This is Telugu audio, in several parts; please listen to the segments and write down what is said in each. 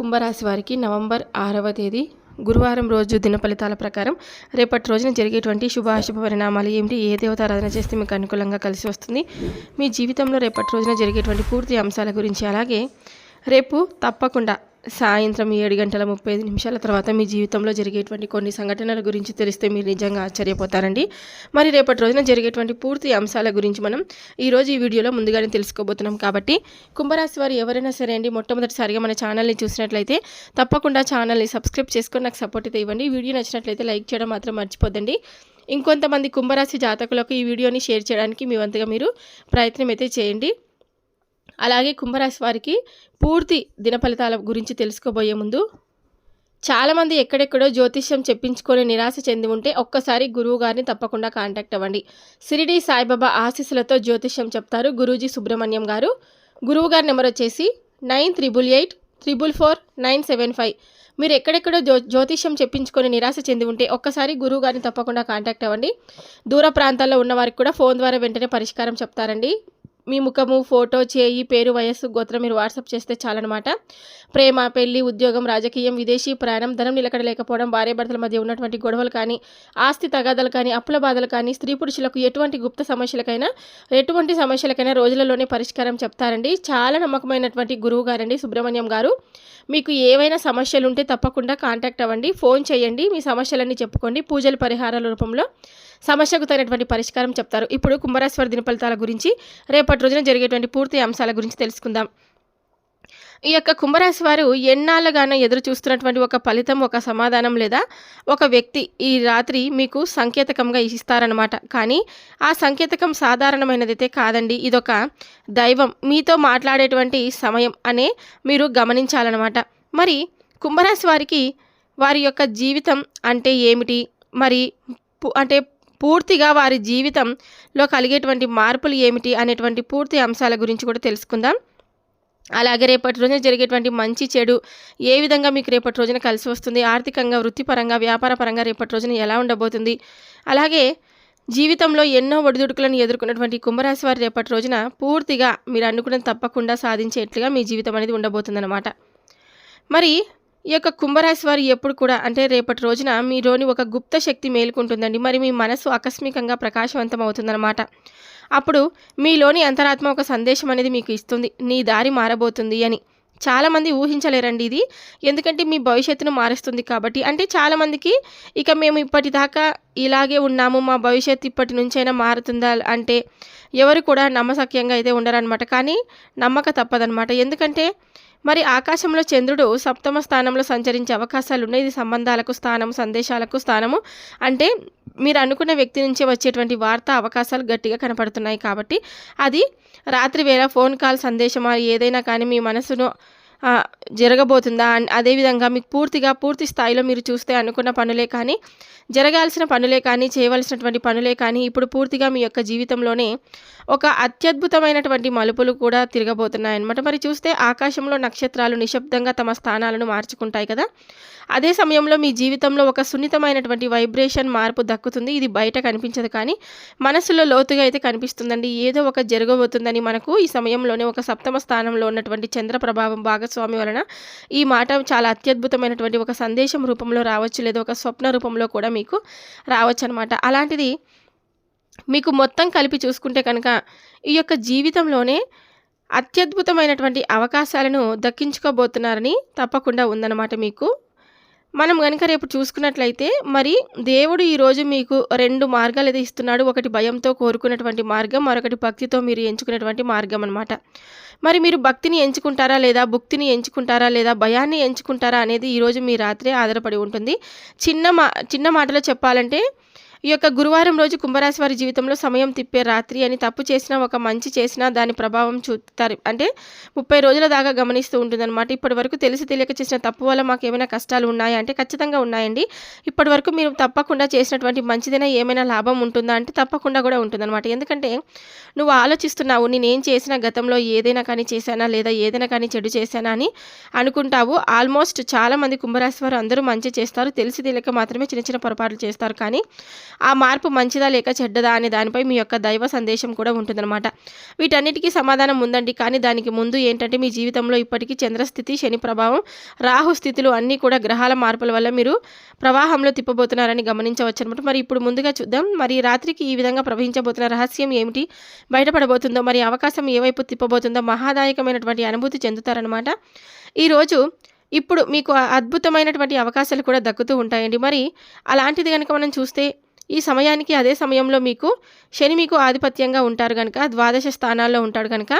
కుంభరాశి వారికి నవంబర్ ఆరవ తేదీ గురువారం రోజు దిన ఫలితాల ప్రకారం రేపటి రోజున జరిగేటువంటి శుభ అశుభ పరిణామాలు ఏమిటి ఏ దేవత ఆరాధన చేస్తే మీకు అనుకూలంగా కలిసి వస్తుంది మీ జీవితంలో రేపటి రోజున జరిగేటువంటి పూర్తి అంశాల గురించి అలాగే రేపు తప్పకుండా సాయంత్రం ఏడు గంటల ముప్పై ఐదు నిమిషాల తర్వాత మీ జీవితంలో జరిగేటువంటి కొన్ని సంఘటనల గురించి తెలిస్తే మీరు నిజంగా ఆశ్చర్యపోతారండి. మరి రేపటి రోజున జరిగేటువంటి పూర్తి అంశాల గురించి మనం ఈరోజు ఈ వీడియోలో ముందుగానే తెలుసుకోబోతున్నాం కాబట్టి కుంభరాశి వారు ఎవరైనా సరే అండి మొట్టమొదటిసారిగా మన ఛానల్ని చూసినట్లయితే తప్పకుండా ఛానల్ని సబ్స్క్రైబ్ చేసుకొని నాకు సపోర్ట్ అయితే ఇవ్వండి. వీడియో నచ్చినట్లయితే లైక్ చేయడం మాత్రం మర్చిపోద్దండి. ఇంకొంతమంది కుంభరాశి జాతకులకు ఈ వీడియోని షేర్ చేయడానికి మీ వంతుగా మీరు ప్రయత్నం అయితే చేయండి. అలాగే కుంభరాశి వారికి పూర్తి దిన ఫలితాల గురించి తెలుసుకోబోయే ముందు చాలామంది ఎక్కడెక్కడో జ్యోతిష్యం చెప్పించుకొని నిరాశ చెంది ఉంటే ఒక్కసారి గురువు గారిని తప్పకుండా కాంటాక్ట్ అవ్వండి. సిరిడి సాయిబాబా ఆశీస్సులతో జ్యోతిష్యం చెప్తారు గురూజీ సుబ్రహ్మణ్యం గారు. గురువు గారి నెంబర్ వచ్చేసి nine triple eight triple four nine seven five. మీరు ఎక్కడెక్కడో జ్యో జ్యోతిష్యం చెప్పించుకొని నిరాశ చెంది ఉంటే ఒక్కసారి గురువు గారిని తప్పకుండా కాంటాక్ట్ అవ్వండి. దూర ప్రాంతాల్లో ఉన్న వారికి కూడా ఫోన్ ద్వారా వెంటనే పరిష్కారం చెప్తారండి. మీ ముఖము ఫోటో చేయి పేరు వయస్సు గోత్రం మీరు వాట్సాప్ చేస్తే చాలన్నమాట. ప్రేమ పెళ్ళి ఉద్యోగం రాజకీయం విదేశీ ప్రయాణం ధనం నిలకడ లేకపోవడం భార్యాభర్తల మధ్య ఉన్నటువంటి గొడవలు కానీ ఆస్తి తగాదాలు కానీ అప్పుల బాధలు కానీ స్త్రీ పురుషులకు ఎటువంటి గుప్త సమస్యలకైనా ఎటువంటి సమస్యలకైనా రోజులలోనే పరిష్కారం చెప్తారండి. చాలా నమ్మకమైనటువంటి గురువు గారండి సుబ్రహ్మణ్యం గారు. మీకు ఏవైనా సమస్యలు ఉంటే తప్పకుండా కాంటాక్ట్ అవ్వండి ఫోన్ చేయండి మీ సమస్యలన్నీ చెప్పుకోండి పూజల పరిహారాల రూపంలో సమస్యకు తగినటువంటి పరిష్కారం చెప్తారు. ఇప్పుడు కుంభరాశ్వర దిన ఫలితాల గురించి రేపటి రోజున జరిగేటువంటి పూర్తి అంశాల గురించి తెలుసుకుందాం. ఈ యొక్క కుంభరాశి వారు ఎన్నాళ్ళగానో ఎదురు చూస్తున్నటువంటి ఒక ఫలితం ఒక సమాధానం లేదా ఒక వ్యక్తి ఈ రాత్రి మీకు సంకేతకంగా ఇస్తారనమాట కానీ ఆ సంకేతకం సాధారణమైనదైతే కాదండి. ఇదొక దైవం మీతో మాట్లాడేటువంటి సమయం అనే మీరు గమనించాలన్నమాట. మరి కుంభరాశి వారికి వారి యొక్క జీవితం అంటే ఏమిటి? మరి అంటే పూర్తిగా వారి జీవితంలో కలిగేటువంటి మార్పులు ఏమిటి? అనేటువంటి పూర్తి అంశాల గురించి కూడా తెలుసుకుందాం. అలాగే రేపటి రోజున జరిగేటువంటి మంచి చెడు ఏ విధంగా మీకు రేపటి రోజున కలిసి వస్తుంది? ఆర్థికంగా వృత్తిపరంగా వ్యాపార పరంగా రేపటి రోజున ఎలా ఉండబోతుంది? అలాగే జీవితంలో ఎన్నో ఒడిదుడుకులను ఎదుర్కొన్నటువంటి కుంభరాశి వారి రేపటి రోజున పూర్తిగా మీరు అనుకున్నది తప్పకుండా సాధించేట్లుగా మీ జీవితం అనేది ఉండబోతుందన్నమాట. మరి ఈ యొక్క కుంభరాశి వారు ఎప్పుడు కూడా అంటే రేపటి రోజున మీలోని ఒక గుప్త శక్తి మేలుకుంటుందండి. మరి మీ మనసు ఆకస్మికంగా ప్రకాశవంతం అవుతుందన్నమాట అప్పుడు మీలోని అంతరాత్మ ఒక సందేశం అనేది మీకు ఇస్తుంది. నీ దారి మారబోతుంది అని. చాలామంది ఊహించలేరండి ఇది. ఎందుకంటే మీ భవిష్యత్తును మారుస్తుంది కాబట్టి. అంటే చాలామందికి ఇక మేము ఇప్పటిదాకా ఇలాగే ఉన్నాము. మా భవిష్యత్తు ఇప్పటి నుంచైనా మారుతుందా అంటే ఎవరు కూడా నమ్మసక్యంగా అయితే ఉండరనమాట కానీ నమ్మక తప్పదనమాట ఎందుకంటే మరి ఆకాశంలో చంద్రుడు సప్తమ స్థానంలో సంచరించే అవకాశాలు ఉన్నాయి ఇది సంబంధాలకు స్థానం సందేశాలకు స్థానము. అంటే మీరు అనుకున్న వ్యక్తి నుంచే వచ్చేటువంటి వార్త అవకాశాలు గట్టిగా కనపడుతున్నాయి కాబట్టి అది రాత్రి వేళ ఫోన్ కాల్ సందేశమా ఏదైనా కానీ మీ మనసును జరగబోతుందా? అదేవిధంగా మీకు పూర్తిగా పూర్తి స్థాయిలో మీరు చూస్తే అనుకున్న పనులే కానీ జరగాల్సిన పనులే కానీ చేయవలసినటువంటి పనులే కానీ ఇప్పుడు పూర్తిగా మీ యొక్క జీవితంలోనే ఒక అత్యద్భుతమైనటువంటి మలుపులు కూడా తిరగబోతున్నాయి అన్నమాట మరి చూస్తే ఆకాశంలో నక్షత్రాలు నిశ్శబ్దంగా తమ స్థానాలను మార్చుకుంటాయి కదా? అదే సమయంలో మీ జీవితంలో ఒక సున్నితమైనటువంటి వైబ్రేషన్ మార్పు దక్కుతుంది. ఇది బయట కనిపించదు కానీ మనసులో లోతుగా అయితే కనిపిస్తుందండి. ఏదో ఒక జరగబోతుందని మనకు ఈ సమయంలోనే ఒక సప్తమ స్థానంలో ఉన్నటువంటి చంద్ర ప్రభావం బాగా స్వామి వలన ఈ మాట చాలా అత్యద్భుతమైనటువంటి ఒక సందేశం రూపంలో రావచ్చు లేదా ఒక స్వప్న రూపంలో కూడా మీకు రావచ్చు అనమాట అలాంటిది మీకు మొత్తం కలిపి చూసుకుంటే కనుక ఈ యొక్క జీవితంలోనే అత్యద్భుతమైనటువంటి అవకాశాలను దక్కించుకోబోతున్నారని తప్పకుండా ఉందన్నమాట మీకు. మనం కనుక రేపు చూసుకున్నట్లయితే మరి దేవుడు ఈరోజు మీకు రెండు మార్గాలు అయితే ఇస్తున్నాడు. ఒకటి భయంతో కోరుకున్నటువంటి మార్గం మరొకటి భక్తితో మీరు ఎంచుకున్నటువంటి మార్గం అనమాట మరి మీరు భక్తిని ఎంచుకుంటారా లేదా భుక్తిని ఎంచుకుంటారా లేదా భయాన్ని ఎంచుకుంటారా అనేది ఈరోజు మీ రాత్రే ఆధారపడి ఉంటుంది. చిన్న మా చిన్న మాటలో చెప్పాలంటే ఈ యొక్క గురువారం రోజు కుంభరాశి వారి జీవితంలో సమయం తిప్పే రాత్రి అని తప్పు చేసినా ఒక మంచి చేసినా దాని ప్రభావం చూస్తారు అంటే ముప్పై రోజుల దాకా గమనిస్తూ ఉంటుందన్నమాట. ఇప్పటి వరకు తెలిసి తెలియక చేసిన తప్పు వల్ల మాకు ఏమైనా కష్టాలు ఉన్నాయా అంటే ఖచ్చితంగా ఉన్నాయండి. ఇప్పటి వరకు మీరు తప్పకుండా చేసినటువంటి మంచిదైనా ఏమైనా లాభం ఉంటుందా అంటే తప్పకుండా కూడా ఉంటుందన్నమాట. ఎందుకంటే నువ్వు ఆలోచిస్తున్నావు నేనేం చేసినా గతంలో ఏదైనా కానీ చేశానా లేదా ఏదైనా కానీ చెడు చేశానా అని అనుకుంటావు. ఆల్మోస్ట్ చాలామంది కుంభరాశి వారు అందరూ మంచి చేస్తారు. తెలిసి తెలియక మాత్రమే చిన్న చిన్న పొరపాట్లు చేస్తారు. కానీ ఆ మార్పు మంచిదా లేక చెడ్డదా అనే దానిపై మీ యొక్క దైవ సందేశం కూడా ఉంటుందన్నమాట. వీటన్నిటికీ సమాధానం ఉందండి. కానీ దానికి ముందు ఏంటంటే మీ జీవితంలో ఇప్పటికీ చంద్రస్థితి శని ప్రభావం రాహు స్థితులు అన్నీ కూడా గ్రహాల మార్పుల వల్ల మీరు ప్రవాహంలో తిప్పబోతున్నారని గమనించవచ్చు అనమాట మరి ఇప్పుడు ముందుగా చూద్దాం. మరి రాత్రికి ఈ విధంగా ప్రవహించబోతున్న రహస్యం ఏమిటి? బయటపడబోతుందో మరి అవకాశం ఏవైపు తిప్పబోతుందో మహాదాయకమైనటువంటి అనుభూతి చెందుతారనమాట ఈరోజు ఇప్పుడు మీకు అద్భుతమైనటువంటి అవకాశాలు కూడా దక్కుతూ ఉంటాయండి. మరి అలాంటిది కనుక మనం చూస్తే ఈ సమయానికి అదే సమయంలో మీకు శని మీకు ఆధిపత్యంగా ఉంటారు కనుక ద్వాదశ స్థానాల్లో ఉంటాడు కనుక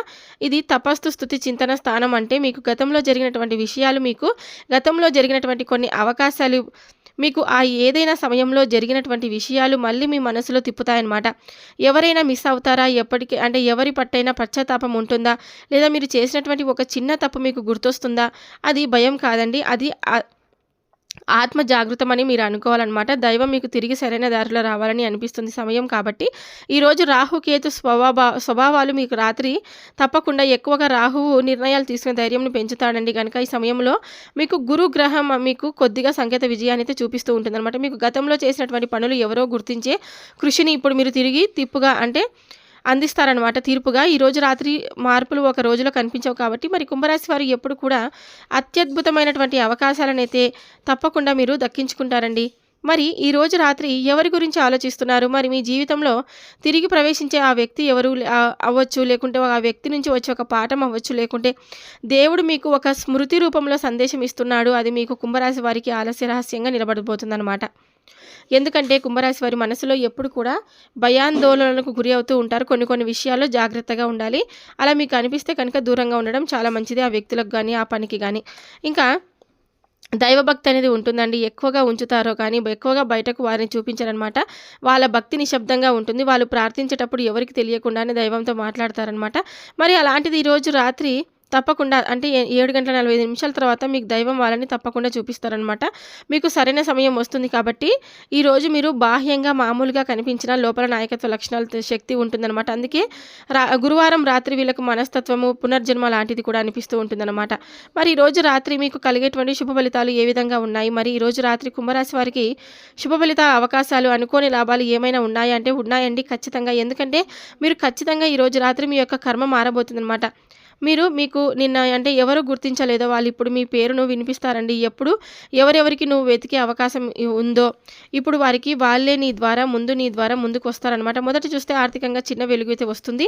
ఇది తపస్సు స్థుతి చింతన స్థానం అంటే మీకు గతంలో జరిగినటువంటి విషయాలు మీకు గతంలో జరిగినటువంటి కొన్ని అవకాశాలు మీకు ఆ ఏదైనా సమయంలో జరిగినటువంటి విషయాలు మళ్ళీ మీ మనసులో తిప్పుతాయన్నమాట. ఎవరైనా మిస్ అవుతారా ఎప్పటికీ? అంటే ఎవరి పట్టైనా పశ్చాత్తాపం ఉంటుందా? లేదా మీరు చేసినటువంటి ఒక చిన్న తప్పు మీకు గుర్తొస్తుందా? అది భయం కాదండి. అది ఆత్మ జాగృతమని మీరు అనుకోవాలన్నమాట. దైవం మీకు తిరిగి సరైన దారిలో రావాలని అనిపిస్తుంది సమయం కాబట్టి. ఈరోజు రాహుకేతు స్వభావ స్వభావాలు మీకు రాత్రి తప్పకుండా ఎక్కువగా రాహువు నిర్ణయాలు తీసుకునే ధైర్యంని పెంచుతాడండి. కనుక ఈ సమయంలో మీకు గురు గ్రహం మీకు కొద్దిగా సంకేత విజయాన్ని అయితే చూపిస్తూ ఉంటుందన్నమాట. మీకు గతంలో చేసినటువంటి పనులు ఎవరో గుర్తించే కృషిని ఇప్పుడు మీరు తిరిగి తిప్పుగా అంటే అందిస్తారనమాట తీర్పుగా. ఈరోజు రాత్రి మార్పులు ఒక రోజులో కనిపించవు కాబట్టి మరి కుంభరాశి వారు ఎప్పుడు కూడా అత్యద్భుతమైనటువంటి అవకాశాలనైతే తప్పకుండా మీరు దక్కించుకుంటారండి. మరి ఈరోజు రాత్రి ఎవరి గురించి ఆలోచిస్తున్నారు? మరి మీ జీవితంలో తిరిగి ప్రవేశించే ఆ వ్యక్తి ఎవరు? అవ్వచ్చు లేకుంటే ఆ వ్యక్తి నుంచి వచ్చే ఒక పాఠం అవ్వచ్చు లేకుంటే దేవుడు మీకు ఒక స్మృతి రూపంలో సందేశం ఇస్తున్నాడు. అది మీకు కుంభరాశి వారికి ఆలస్య రహస్యంగా నిలబడిపోతుందన్నమాట ఎందుకంటే కుంభరాశి వారి మనసులో ఎప్పుడు కూడా భయాందోళనలకు గురి అవుతూ ఉంటారు. కొన్ని కొన్ని విషయాల్లో జాగ్రత్తగా ఉండాలి. అలా మీకు అనిపిస్తే కనుక దూరంగా ఉండడం చాలా మంచిది. ఆ వ్యక్తులకు కానీ ఆ పనికి కానీ ఇంకా దైవభక్తి అనేది ఉంటుందండి. ఎక్కువగా ఉంచుతారో కానీ ఎక్కువగా బయటకు వారిని చూపించారనమాట. వాళ్ళ భక్తి నిశ్శబ్దంగా ఉంటుంది. వాళ్ళు ప్రార్థించేటప్పుడు ఎవరికి తెలియకుండానే దైవంతో మాట్లాడతారనమాట. మరి అలాంటిది ఈరోజు రాత్రి తప్పకుండా అంటే ఏడు గంటల నలభై ఐదు నిమిషాల తర్వాత మీకు దైవం వాళ్ళని తప్పకుండా చూపిస్తారనమాట మీకు సరైన సమయం వస్తుంది కాబట్టి ఈరోజు మీరు బాహ్యంగా మామూలుగా కనిపించిన లోపల నాయకత్వ లక్షణాలు శక్తి ఉంటుందన్నమాట. అందుకే రా గురువారం రాత్రి వీళ్ళకు మనస్తత్వము పునర్జన్మ లాంటిది కూడా అనిపిస్తూ ఉంటుందన్నమాట. మరి ఈరోజు రాత్రి మీకు కలిగేటువంటి శుభ ఫలితాలు ఏ విధంగా ఉన్నాయి? మరి ఈరోజు రాత్రి కుంభరాశి వారికి శుభ ఫలిత అవకాశాలు అనుకోని లాభాలు ఏమైనా ఉన్నాయా? అంటే ఉన్నాయండి ఖచ్చితంగా. ఎందుకంటే మీరు ఖచ్చితంగా ఈరోజు రాత్రి మీ యొక్క కర్మ మారబోతుందన్నమాట. మీరు మీకు నిన్న అంటే ఎవరు గుర్తించలేదో వాళ్ళు ఇప్పుడు మీ పేరును వినిపిస్తారండి. ఎప్పుడు ఎవరెవరికి నువ్వు వెతికే అవకాశం ఉందో ఇప్పుడు వారికి వాళ్ళే నీ ద్వారా ముందు నీ ద్వారా ముందుకు వస్తారనమాట మొదట చూస్తే ఆర్థికంగా చిన్న వెలుగు అయితే వస్తుంది.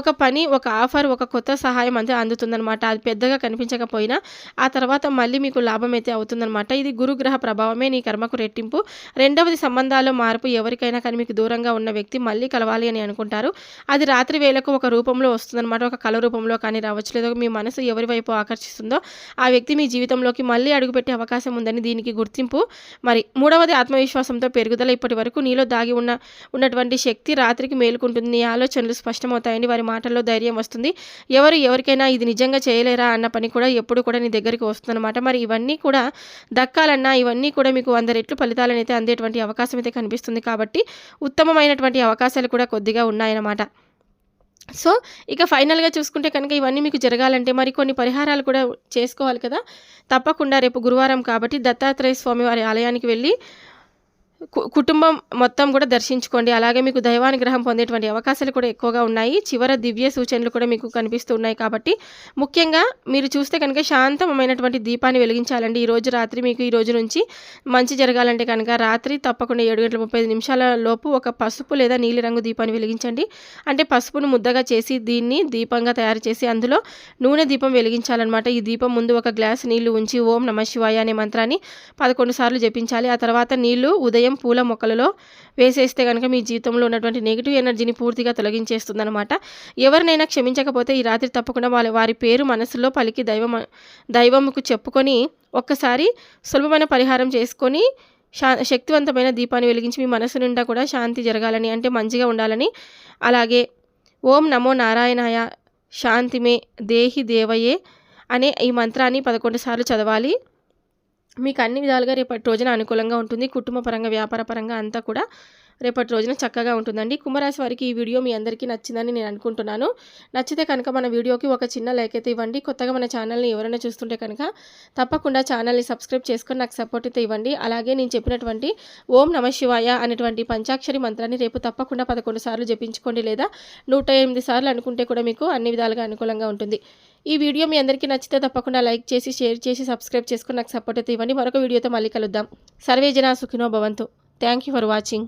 ఒక పని ఒక ఆఫర్ ఒక కొత్త సహాయం అంతే అందుతుందనమాట అది పెద్దగా కనిపించకపోయినా ఆ తర్వాత మళ్ళీ మీకు లాభం అయితే అవుతుందనమాట ఇది గురుగ్రహ ప్రభావమే నీ కర్మకు రెట్టింపు. రెండవది సంబంధాల్లో మార్పు ఎవరికైనా కానీ మీకు దూరంగా ఉన్న వ్యక్తి మళ్ళీ కలవాలి అని అనుకుంటారు. అది రాత్రి వేళకు ఒక రూపంలో వస్తుందన్నమాట. ఒక కళ రూపంలో కానీ రావచ్చు లేదా మీ మనసు ఎవరి వైపు ఆకర్షిస్తుందో ఆ వ్యక్తి మీ జీవితంలోకి మళ్ళీ అడుగుపెట్టే అవకాశం ఉందని దీనికి గుర్తింపు. మరి మూడవది ఆత్మవిశ్వాసంతో పెరుగుదల. ఇప్పటి వరకు నీలో దాగి ఉన్న ఉన్నటువంటి శక్తి రాత్రికి మేలుకుంటుంది. నీ ఆలోచనలు స్పష్టమవుతాయని వారి మాటల్లో ధైర్యం వస్తుంది. ఎవరు ఎవరికైనా ఇది నిజంగా చేయలేరా అన్న పని కూడా ఎప్పుడు కూడా నీ దగ్గరికి వస్తుందన్నమాట. మరి ఇవన్నీ కూడా దక్కాలన్నా ఇవన్నీ కూడా మీకు వంద రెట్లు ఫలితాలను అయితే అందేటువంటి అవకాశం అయితే కనిపిస్తుంది. కాబట్టి ఉత్తమమైనటువంటి అవకాశాలు కూడా కొద్దిగా ఉన్నాయన్నమాట. సో ఇక ఫైనల్గా చూసుకుంటే కనుక ఇవన్నీ మీకు జరగాలంటే మరి కొన్ని పరిహారాలు కూడా చేసుకోవాలి కదా. తప్పకుండా రేపు గురువారం కాబట్టి దత్తాత్రేయ స్వామి వారి ఆలయానికి వెళ్ళి కుటుంబం మొత్తం కూడా దర్శించుకోండి. అలాగే మీకు దైవానుగ్రహం పొందేటువంటి అవకాశాలు కూడా ఎక్కువగా ఉన్నాయి. చివర దివ్య సూచనలు కూడా మీకు కనిపిస్తూ ఉన్నాయి కాబట్టి ముఖ్యంగా మీరు చూస్తే కనుక శాంతమైనటువంటి దీపాన్ని వెలిగించాలండి. ఈరోజు రాత్రి మీకు ఈ రోజు నుంచి మంచి జరగాలంటే కనుక రాత్రి తప్పకుండా ఏడు గంటల ముప్పై నిమిషాల లోపు ఒక పసుపు లేదా నీలి రంగు దీపాన్ని వెలిగించండి. అంటే పసుపును ముద్దగా చేసి దీన్ని దీపంగా తయారు చేసి అందులో నూనె దీపం వెలిగించాలన్నమాట. ఈ దీపం ముందు ఒక గ్లాస్ నీళ్ళు ఉంచి ఓం నమ శివాయ అనే మంత్రాన్ని పదకొండు సార్లు జపించాలి. ఆ తర్వాత నీళ్ళు ఉదయం ఉదయం పూల మొక్కలలో వేసేస్తే కనుక మీ జీవితంలో ఉన్నటువంటి నెగిటివ్ ఎనర్జీని పూర్తిగా తొలగించేస్తుందనమాట ఎవరినైనా క్షమించకపోతే ఈ రాత్రి తప్పకుండా వాళ్ళ వారి పేరు మనసులో పలికి దైవం దైవముకు చెప్పుకొని ఒక్కసారి సులభమైన పరిహారం చేసుకొని శా శక్తివంతమైన దీపాన్ని వెలిగించి మీ మనసు నిండా కూడా శాంతి జరగాలని అంటే మంచిగా ఉండాలని. అలాగే ఓం నమో నారాయణాయ శాంతిమే దేహి దేవయే అనే ఈ మంత్రాన్ని పదకొండు సార్లు చదవాలి. మీకు అన్ని విధాలుగా రేపటి రోజున అనుకూలంగా ఉంటుంది. కుటుంబ పరంగా వ్యాపార పరంగా అంతా కూడా రేపటి రోజున చక్కగా ఉంటుందండి. కుంభరాశి వారికి ఈ వీడియో మీ అందరికీ నచ్చిందని నేను అనుకుంటున్నాను. నచ్చితే కనుక మన వీడియోకి ఒక చిన్న లైక్ అయితే ఇవ్వండి. కొత్తగా మన ఛానల్ని ఎవరైనా చూస్తుంటే కనుక తప్పకుండా ఛానల్ని సబ్స్క్రైబ్ చేసుకొని నాకు సపోర్ట్ అయితే ఇవ్వండి. అలాగే నేను చెప్పినటువంటి ఓం నమ శివాయ అనేటువంటి పంచాక్షరి మంత్రాన్ని రేపు తప్పకుండా పదకొండు సార్లు జపించుకోండి లేదా నూట ఎనిమిది సార్లు అనుకుంటే కూడా మీకు అన్ని విధాలుగా అనుకూలంగా ఉంటుంది. ఈ వీడియో మీ అందరికీ నచ్చితే తప్పకుండా లైక్ చేసి షేర్ చేసి సబ్స్క్రైబ్ చేసుకుని నాకు సపోర్ట్ అయితే ఇవ్వండి. మరొక వీడియోతో మళ్ళీ కలుద్దాం. సర్వే జనా సుఖినో భవంతు. Thank you for watching